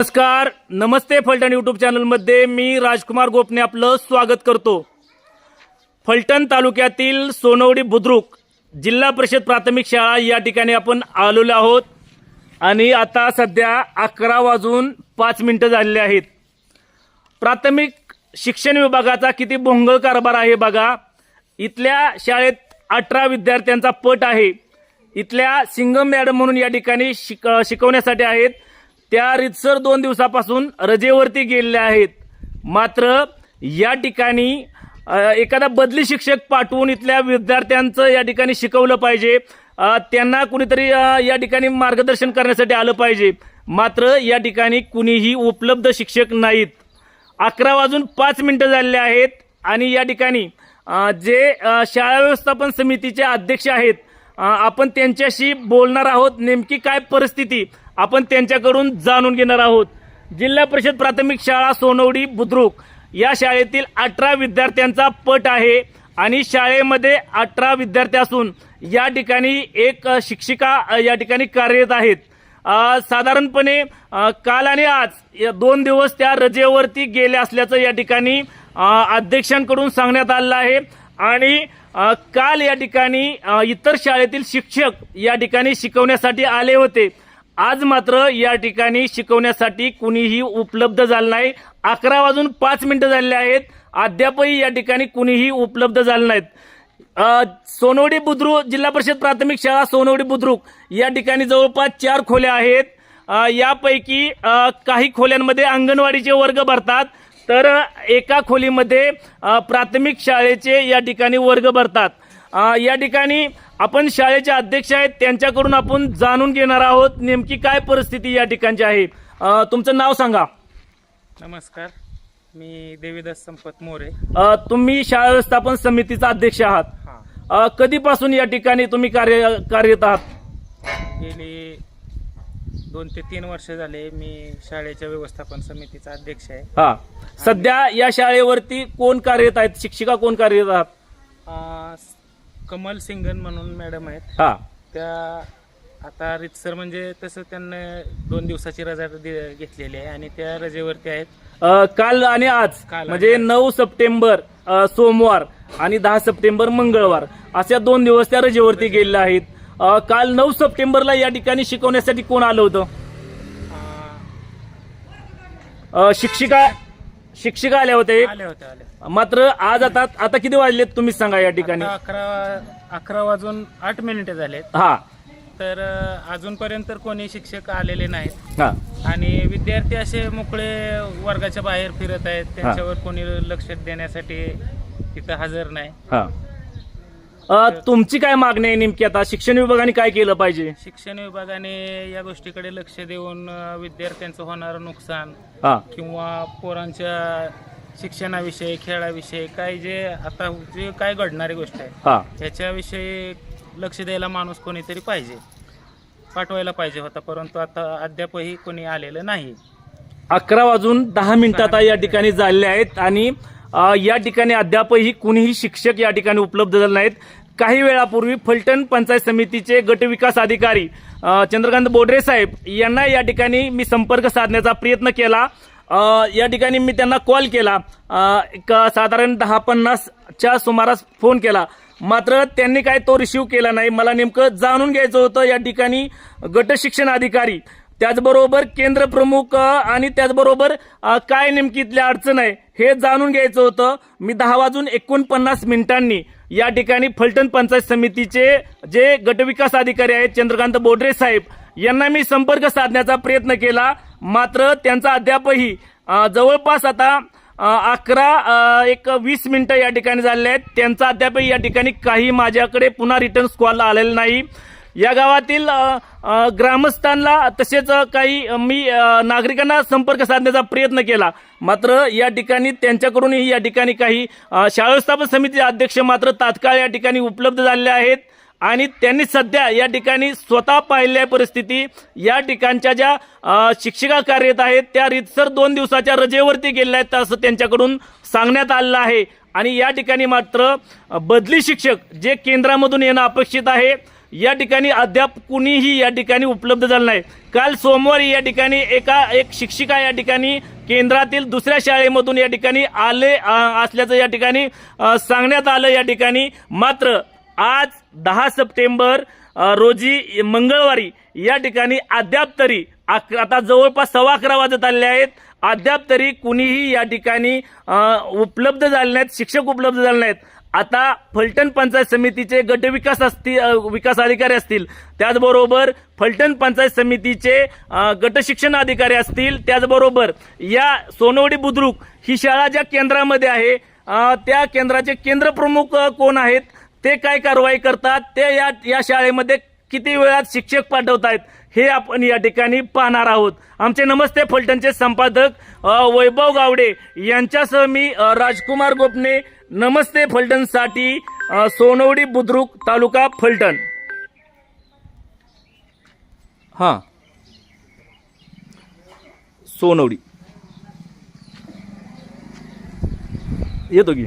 नमस्कार नमस्ते फलटण यूट्यूब चॅनलमध्ये मी राजकुमार गोपने आपलं स्वागत करतो. फलटण तालुक्यातील सोनवडी बुद्रुक जिल्हा परिषद प्राथमिक शाळा या ठिकाणी आपण आलेलो आहोत. आणि आता सध्या अकरा वाजून पाच मिनटं झालेली आहेत. प्राथमिक शिक्षण विभागाचा किती भोंगळ कारभार आहे बघा. इथल्या शाळेत अठरा विद्यार्थ्यांचा पट आहे. इथल्या सिंगम मॅडम म्हणून या ठिकाणी शिक शिकवण्यासाठी आहेत. त्या रितसर दोन दिवसापासून रजेवरती गेलेल्या आहेत. मात्र या ठिकाणी एखादा बदली शिक्षक पाठवून इथल्या विद्यार्थ्यांचं या ठिकाणी शिकवलं पाहिजे. त्यांना कुणीतरी या ठिकाणी मार्गदर्शन करण्यासाठी आलं पाहिजे. मात्र या ठिकाणी कुणीही उपलब्ध शिक्षक नाहीत. अकरा वाजून पाच मिनटं झालेले आहेत आणि या ठिकाणी जे शाळा व्यवस्थापन समितीचे अध्यक्ष आहेत आपण त्यांच्याशी बोलणार आहोत. नेमकी काय परिस्थिती? आपण त्यांच्याकडून जाणून घेणार आहोत. जिल्हा परिषद प्राथमिक शाळा सोनवडी बुद्रुक या शाळेतील अठरा विद्यार्थ्यांचा पट आहे आणि शाळेमध्ये अठरा विद्यार्थी असून या ठिकाणी एक शिक्षिका या ठिकाणी कार्यरत आहेत. साधारणपणे काल आणि आज या दोन दिवस त्या रजेवरती गेल्या असल्याचं या ठिकाणी अध्यक्षांकडून सांगण्यात आलेलं आहे. आणि काल या ठिकाणी इतर शाळेतील शिक्षक या ठिकाणी शिकवण्यासाठी आले होते. आज मात्र या ठिकाणी शिकवण्यासाठी कुणीही उपलब्ध झालं नाही. अकरा वाजून पाच मिनिटं झालेले आहेत. अद्यापही या ठिकाणी कुणीही उपलब्ध झालं नाहीत. सोनवडी बुद्रुक जिल्हा परिषद प्राथमिक शाळा सोनवडी बुद्रुक या ठिकाणी जवळपास चार खोल्या आहेत. यापैकी काही खोल्यांमध्ये अंगणवाडीचे वर्ग भरतात. तर एका खोलीमध्ये प्राथमिक शाळेचे या ठिकाणी वर्ग भरतात. या ठिकाणी आपण शाळेचे अध्यक्ष आहेत त्यांच्याकडून आपण जाणून घेणार आहोत नेमकी काय परिस्थिती या ठिकाणची आहे. तुमचं नाव सांगा. नमस्कार. मी देवीदास संपत मोरे. तुम्ही शाळा व्यवस्थापन समितीचा अध्यक्ष आहात. कधीपासून या ठिकाणी तुम्ही कार्य कार्यरत आहात? गेली दोन ते तीन वर्ष झाले मी शाळेच्या व्यवस्थापन समितीचा अध्यक्ष आहे. हा. सध्या या शाळेवरती कोण कार्यरत आहेत? शिक्षिका कोण कार्यरत आहात? कमल सिंगन म्हणून मॅडम आहेत. हा. त्या आता रितसर म्हणजे तसं त्यांना दोन दिवसाची रजा दि- घेतलेली आहे आणि त्या रजेवरती आहेत. अ, काल आणि आज. काल आणि म्हणजे आज. नऊ सप्टेंबर अ, सोमवार आणि दहा सप्टेंबर मंगळवार अशा दोन दिवस त्या रजेवरती. गेलेल्या आहेत. काल नऊ सप्टेंबरला या ठिकाणी शिकवण्यासाठी कोण आलं होतं? शिक्षिका शिक्षिका आल्या होते आले होते आले मात्र आज आता आता किती वाजलेत तुम्ही सांगा या ठिकाणी? अकरा अकरा वाजून आठ मिनिटे झालेत. हा. तर अजूनपर्यंत तर कोणी शिक्षक आलेले नाहीत. हा. आणि विद्यार्थी असे मोकळे वर्गाच्या बाहेर फिरत आहेत त्यांच्यावर कोणी लक्ष देण्यासाठी तिथं हजर नाही. अ, तुमची काय मागणी आहे नेमकी आता? शिक्षण विभागाने काय केलं पाहिजे? शिक्षण विभागाने या गोष्टीकडे लक्ष देऊन अं, विद्यार्थ्यांचं होणारं नुकसान हा. किंवा पोरांच्या शिक्षणाविषयी खेळाविषयी काय जे आता जे काय घडणारी गोष्ट आहे हा. ह्याच्याविषयी लक्ष द्यायला माणूस कोणीतरी पाहिजे पाठवायला पाहिजे होता परंतु आता अद्यापही कोणी आलेलं नाही. अकरा वाजून दहा मिनिटं आता या ठिकाणी झालेले आहेत आणि अ, या ठिकाणी अद्यापही कुणीही शिक्षक या ठिकाणी उपलब्ध झाले नाहीत. काही वेळापूर्वी फलटण पंचायत समितीचे गट विकास अधिकारी चंद्रकांत बोडरे साहेब यांना या ठिकाणी मी संपर्क साधण्याचा प्रयत्न केला. या ठिकाणी मी त्यांना कॉल केला. एक साधारण दहा पन्नासच्या सुमारास फोन केला. मात्र त्यांनी काय तो रिसिव्ह केला नाही. मला नेमकं जाणून घ्यायचं होतं या ठिकाणी गट शिक्षण अधिकारी त्याचबरोबर केंद्र प्रमुख आणि त्याचबरोबर काय नेमकी इथल्या अडचण आहे हे जाणून घ्यायचं होतं. मी दहा वाजून एकोणपन्नास मिनिटांनी या ठिकाणी फलटण पंचायत समितीचे जे गटविकास अधिकारी आहेत चंद्रकांत बोडरे साहेब यांना मी संपर्क साधण्याचा प्रयत्न केला. मात्र त्यांचा अद्यापही जवळपास आता अकरा एक वीस मिनिटं या ठिकाणी झालेले आहेत. त्यांचा अद्यापही या ठिकाणी काही माझ्याकडे पुन्हा रिटर्न कॉल आलेला नाही. या गावातील ग्रामस्थांना तसेच काही मी नागरिकांना संपर्क साधण्याचा प्रयत्न केला. मात्र या ठिकाणी त्यांच्याकडूनही या ठिकाणी काही अ, शाळा व्यवस्थापन समिती अध्यक्ष मात्र तात्काळ या ठिकाणी उपलब्ध झालेले आहेत. आणि त्यांनी सध्या या ठिकाणी स्वतः पाहिलेल्या परिस्थिती या ठिकाणच्या ज्या शिक्षिका कार्यरत आहेत त्या रितसर दोन दिवसाच्या रजेवरती गेलेल्या आहेत असं त्यांच्याकडून सांगण्यात आलेलं आहे. आणि या ठिकाणी मात्र बदली शिक्षक जे केंद्रामधून येणं अपेक्षित आहे या ठिकाणी अद्याप कुणीही या ठिकाणी उपलब्ध झालं नाही. काल सोमवारी या ठिकाणी एका एक शिक्षिका या ठिकाणी केंद्रातील दुसऱ्या शाळेमधून या ठिकाणी आले असल्याचं या ठिकाणी सांगण्यात आलं या ठिकाणी. मात्र आज दहा सप्टेंबर रोजी मंगळवारी या ठिकाणी अद्याप तरी आता जवळपास सव्वा अकरा वाजत आलेले आहेत. अद्याप तरी कुणीही या ठिकाणी उपलब्ध झाले नाहीत शिक्षक उपलब्ध झाले नाहीत. आता फलटण पंचायत समितीचे गट विकास असतील विकास अधिकारी असतील त्याचबरोबर फलटण पंचायत समितीचे गट शिक्षण अधिकारी असतील त्याचबरोबर या सोनवडी बुद्रुक ही शाळा ज्या केंद्रामध्ये आहे त्या केंद्राचे केंद्र प्रमुख कोण आहेत ते काय कारवाई करतात ते या या शाळेमध्ये किती वेळात शिक्षक पाठवतायत आहेत हे आपण या ठिकाणी पाहणार आहोत. आमचे नमस्ते फलटणचे संपादक वैभव गावडे यांच्यासह मी राजकुमार गोपणे नमस्ते फलटणसाठी सोनवडी बुद्रुक तालुका फलटण. हां. सोनवडी. येतो की?